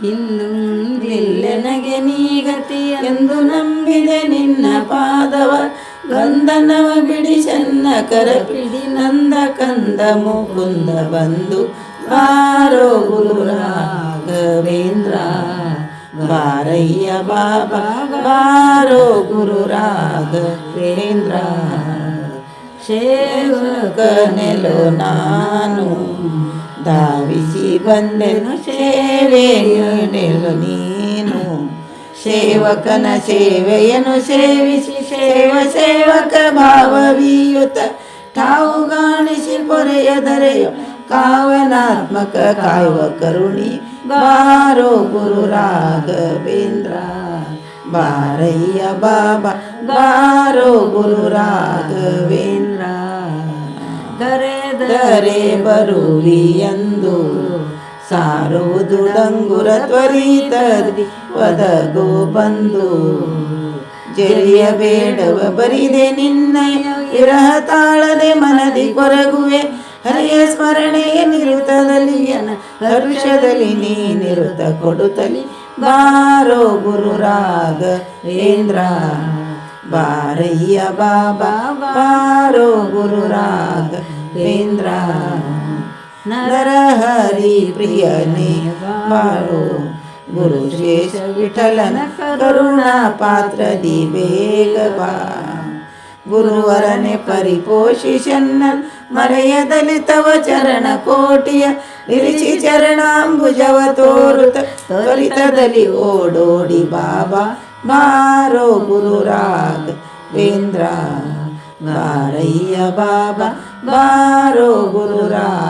ಇನ್ನೊಂದಿಲ್ಲೆನಗೆ ನೀಗತಿ ಎಂದು ನಂಬಿದೆ ನಿನ್ನ ಪಾದವ. ಗಂಧನವ ಬಿಡಿ ಚೆನ್ನ ಕರ ಪಿಡಿ ನಂದ ಕಂದ ಮುಕುಂದ ಬಂದು ಬಾರೋ ಗುರು ರಾಘವೇಂದ್ರ ಬಾರಯ್ಯ ಬಾಬಾ, ಬಾರೋ ಗುರು ರಾಘವೇಂದ್ರ ಸೇವಕನೆಲು ನಾನು. ಧಾವಿಸಿ ಬಂದೆನು ಸೇವೆ ನೀನು. ಸೇವಕನ ಸೇವೆಯನ್ನು ಸೇವಿಸಿ ಸೇವ ಸೇವಕ ಭಾವವೀಯುತ. ತಾವು ಗಾಣಿಸಿ ಪೊರೆಯದರೆಯೋ ಕಾವನಾತ್ಮಕ ಕಾಯುವ ಕರುಣಿ. ಬಾರೋ ಗುರು ರಾಘವೇಂದ್ರ. ಬಾರಯ್ಯ ಬಾಬಾ, ಬಾರೋ ಗುರು ರಾಘವೇಂದ್ರ. ಕರೆದರೆ ಬರುವಿ ಎಂದು ಸಾರುವುದು ಡಂಗುರ ತ್ವರಿತದಿ ಒದಗೋ ಬಂದು. ಬೇಡವ ಬರಿದೆ ನಿನ್ನ ವಿರಹ ತಾಳದೆ ಮನದಿ ಕೊರಗುವೆ. ಹರಿಯ ಸ್ಮರಣೆಯ ನಿರುತದಲ್ಲಿ ಹರುಷದಲ್ಲಿ ನೀ ನಿರುತ ಕೊಡುತ್ತಲಿ. ಬಾರೋ ಗುರು ರಾಘವೇಂದ್ರ ಬಾರಯ್ಯ ಬಾಬಾ, ಬಾರೋ ಗುರು ರಾಘವೇಂದ್ರ ನರಹರಿ ಪ್ರಿಯನೇ ಬಾರೋ ಗುರು ಶೇಷ ವಿಠಲನ ಕರುಣಾ ಪಾತ್ರ ದಿ ಬೇಗ ಬಾ. ಗುರುವರನೆ ಪರಿಪೋಷಿಷನ್ನ ಮರೆಯದಲ್ಲಿ ತವ ಚರಣ ಕೋಟಿಯ ನಿರಿಸಿ ಚರಣಾಂಬುಜವ ತೋರುತ ತ್ವರಿತದಲ್ಲಿ ಓಡೋಡಿ ಬಾಬಾ ಬಾರೋ ಗುರುರಾಗ. ವೇಂದ್ರ ಬಾರಯ್ಯ ಬಾಬಾ ಬಾರೋ ಗುರು ರಾಘವೇಂದ್ರ